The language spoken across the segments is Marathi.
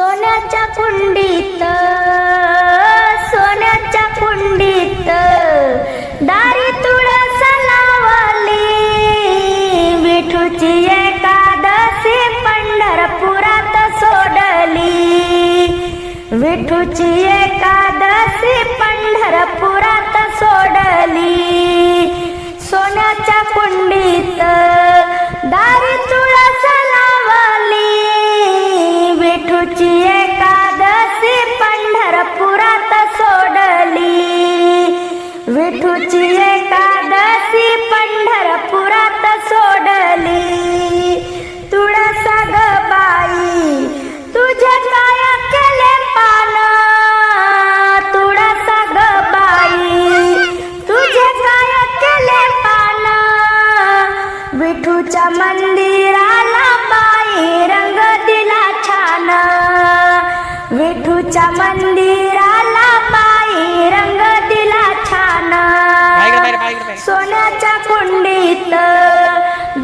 सोन्याच्या कुंडीत सोन्याच्या कुंडीत दारी तुळस लावली. विठूची एकादशी पंढरपुरात सोडली. विठूची एकादशी पंढरपुरात सोडली. विठूच्या मंदिराला बाई रंग दिला छान. विठूच्या मंदिराला बाई रंग दिला छान. सोन्याच्या कुंडीत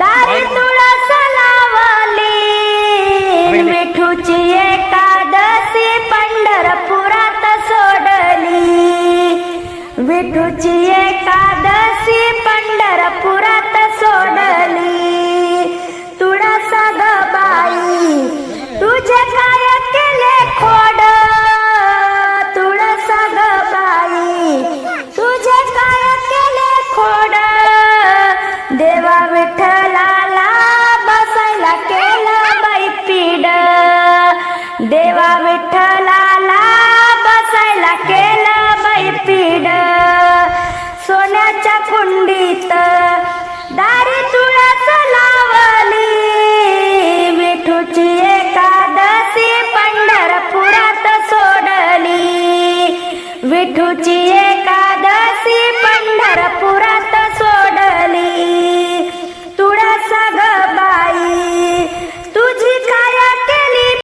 दारी तुळस लावली. विठूची एकादशी पंढरपुरात सोडली. विठूची एकादशी पंढरपुरात विठ्ठलाला बसायला केलं बाई पीड सोन्याच्या कुंडीत दारी तुळस लावली. विठूची एकादशी पंढरपुरात सोडली. विठूची एकादशी